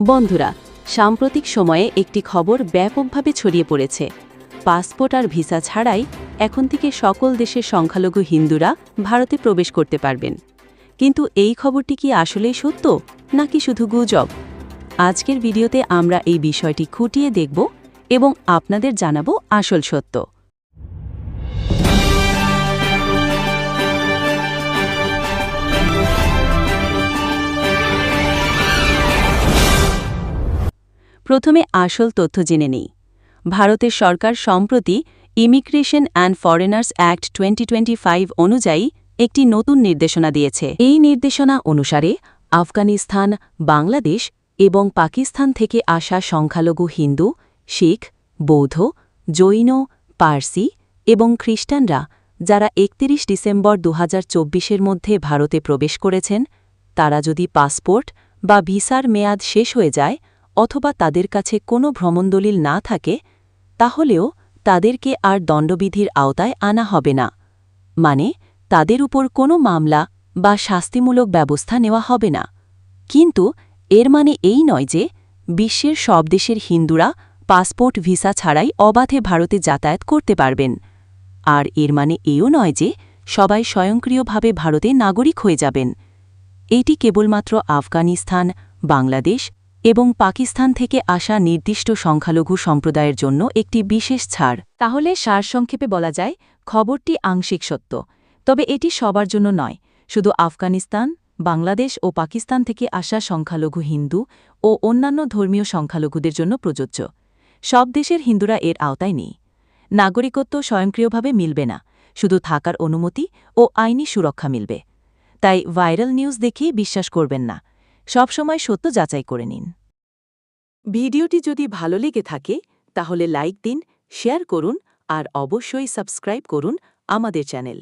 বন্ধুরা, সাম্প্রতিক সময়ে একটি খবর ব্যাপকভাবে ছড়িয়ে পড়েছে। পাসপোর্ট আর ভিসা ছাড়াই এখন থেকে সকল দেশের সংখ্যালঘু হিন্দুরা ভারতে প্রবেশ করতে পারবেন। কিন্তু এই খবরটি কি আসলেই সত্য, নাকি শুধু গুজব? আজকের ভিডিওতে আমরা এই বিষয়টি খুঁটিয়ে দেখব এবং আপনাদের জানাব আসল সত্য। প্রথমে আসল তথ্য জেনে নেই। ভারতের সরকার সম্প্রতি immigration and foreigners act twenty অনুযায়ী একটি নতুন নির্দেশনা দিয়েছে। এই নির্দেশনা অনুসারে আফগানিস্তান, বাংলাদেশ এবং পাকিস্তান থেকে আসা সংখ্যালঘু হিন্দু, শিখ, বৌদ্ধ, জৈন, পার্সি এবং খ্রিস্টানরা যারা একত্রিশ ডিসেম্বর দু এর মধ্যে ভারতে প্রবেশ করেছেন, তারা যদি পাসপোর্ট বা ভিসার মেয়াদ শেষ হয়ে যায় অথবা তাদের কাছে কোনো ভ্রমণদলিল না থাকে, তাহলেও তাদেরকে আর দণ্ডবিধির আওতায় আনা হবে না। মানে তাদের উপর কোনো মামলা বা শাস্তিমূলক ব্যবস্থা নেওয়া হবে না। কিন্তু এর মানে এই নয় যে বিশ্বের সব দেশের হিন্দুরা পাসপোর্ট ভিসা ছাড়াই অবাধে ভারতে যাতায়াত করতে পারবেন। আর এর মানে এও নয় যে সবাই স্বয়ংক্রিয়ভাবে ভারতে নাগরিক হয়ে যাবেন। এটি কেবলমাত্র আফগানিস্তান, বাংলাদেশ এবং পাকিস্তান থেকে আসা নির্দিষ্ট সংখ্যালঘু সম্প্রদায়ের জন্য একটি বিশেষ ছাড়। তাহলে সারসংক্ষেপে বলা যায়, খবরটি আংশিক সত্য। তবে এটি সবার জন্য নয়, শুধু আফগানিস্তান, বাংলাদেশ ও পাকিস্তান থেকে আসা সংখ্যালঘু হিন্দু ও অন্যান্য ধর্মীয় সংখ্যালঘুদের জন্য প্রযোজ্য। সব দেশের হিন্দুরা এর আওতায় নেই। নাগরিকত্ব স্বয়ংক্রিয়ভাবে মিলবে না, শুধু থাকার অনুমতি ও আইনি সুরক্ষা মিলবে। তাই ভাইরাল নিউজ দেখেই বিশ্বাস করবেন না। সবসময় সত্য যাচাই করে নিন। ভিডিওটি যদি ভালো লেগে থাকে, তাহলে লাইক দিন, শেয়ার করুন আর অবশ্যই সাবস্ক্রাইব করুন আমাদের চ্যানেল।